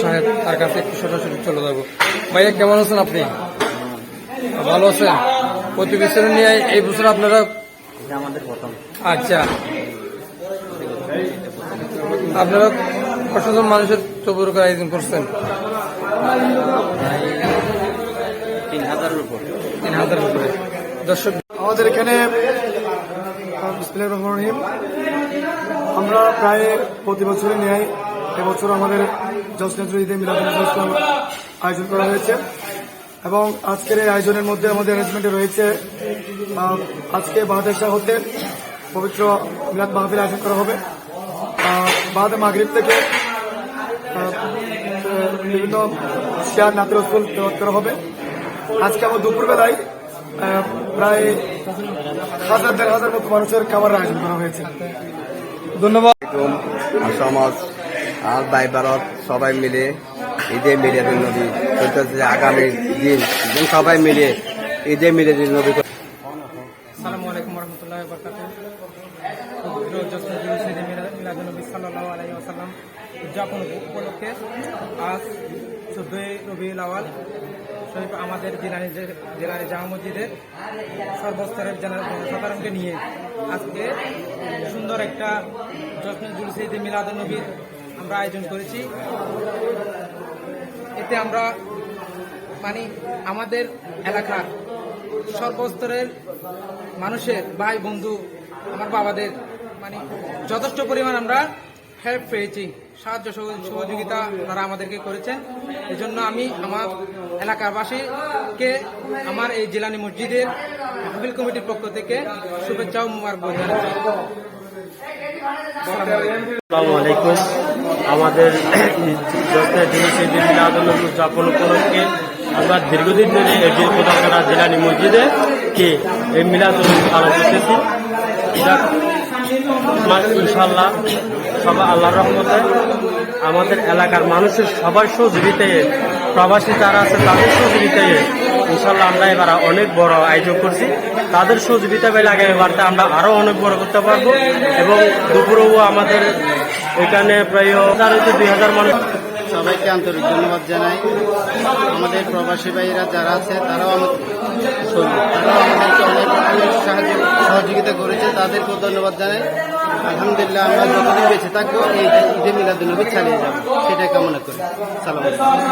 সাহেব, তার কাছে একটু সরাসরি চলে যাব। ভাইয়া, কেমন আছেন আপনি? ভালো আছেন? প্রতিবেশন নিয়ে এই বছর আপনারা আচ্ছা। আপনারা কতজন মানুষের তবুরকার আয়োজন করছেন? তিন হাজারের উপর। তিন হাজার উপরে। দর্শক আমাদের এখানে বিসমিল্লাহির রহিম আমরা প্রায় প্রতি বছরই ন্যায় এবছর আমাদের জসনেজুর ঈদে মিলাদুল আয়োজন করা হয়েছে। এবং আজকের এই আয়োজনের মধ্যে আমাদের অ্যারেঞ্জমেন্টে রয়েছে আজকে বাহাদেশা হতে পবিত্র মিলাদ মাহফিল আয়োজন করা হবে। বাহাদে মাগরিব থেকে বিভিন্ন শেয়ার নাতের করা হবে। আজকে আমার দুপুরবেলায় প্রায় হাজার দেড় হাজার মতো মানুষের খাবার আয়োজন করা হয়েছে। ধন্যবাদ। সমাজ আর ভাই ভারত সবাই মিলে ঈদে মিলে নদী চলতেছে আগামী দিন দিন সবাই মিলে ঈদে মিলে নদী আসসালামু আলাইকুম রহমতুল্লাহ বরকাত উদযাপন উপলক্ষে আজ চোদ্দই রবিউল আওয়াল শরীফ আমাদের জেলানি জেলানি জামা মসজিদের সর্বস্তরের জনসাধারণকে নিয়ে আজকে সুন্দর একটা জসনজুল ঈদে মিলাদুলনবীর আমরা আয়োজন করেছি। এতে আমরা মানে আমাদের এলাকার সর্বস্তরের মানুষের ভাই বন্ধু, আমার বাবাদের মানে যথেষ্ট পরিমাণ আমরা হেল্প পেয়েছি, সাহায্য সহযোগিতা তারা আমাদেরকে করেছেন এজন্য আমি আমার এলাকাবাসীকে, আমার এই জেলানি মসজিদের মাহফিল কমিটির পক্ষ থেকে শুভেচ্ছা ও মুবারক জানাচ্ছি। আলাইকুম। আমাদের উদযাপন আমরা দীর্ঘদিন ধরে এটির কোদাকাটা জেলানি মসজিদে কে এই মিলাদুল পালন করতেছি এটা ইনশাল্লাহ সবাই আল্লাহর রহমতে আমাদের এলাকার মানুষের সবার সহযোগিতায় প্রবাসী যারা আছে তাদের সহযোগিতায় ইনশাল্লাহ আমরা এবার অনেক বড় আয়োজন করছি। তাদের সহযোগিতা পেলে আগামী বারতে আমরা আরও অনেক বড় করতে পারব এবং দুপুরেও আমাদের এখানে প্রায় হাজার হইতে দুই হাজার মানুষ সবাইকে আন্তরিক ধন্যবাদ জানাই। আমাদের প্রবাসী ভাইয়েরা যারা আছে, তারাও তারাও আমাদেরকে অনেক সাহায্য সহযোগিতা করেছে তাদেরকেও ধন্যবাদ জানাই। আলহামদুলিল্লাহ, আমরা যতদিন বেঁচে থাকব, এই ঈদে মিলাদুলনবী চালিয়ে যাব। সেটাই কামনা করি। সালাম আলাইকুম।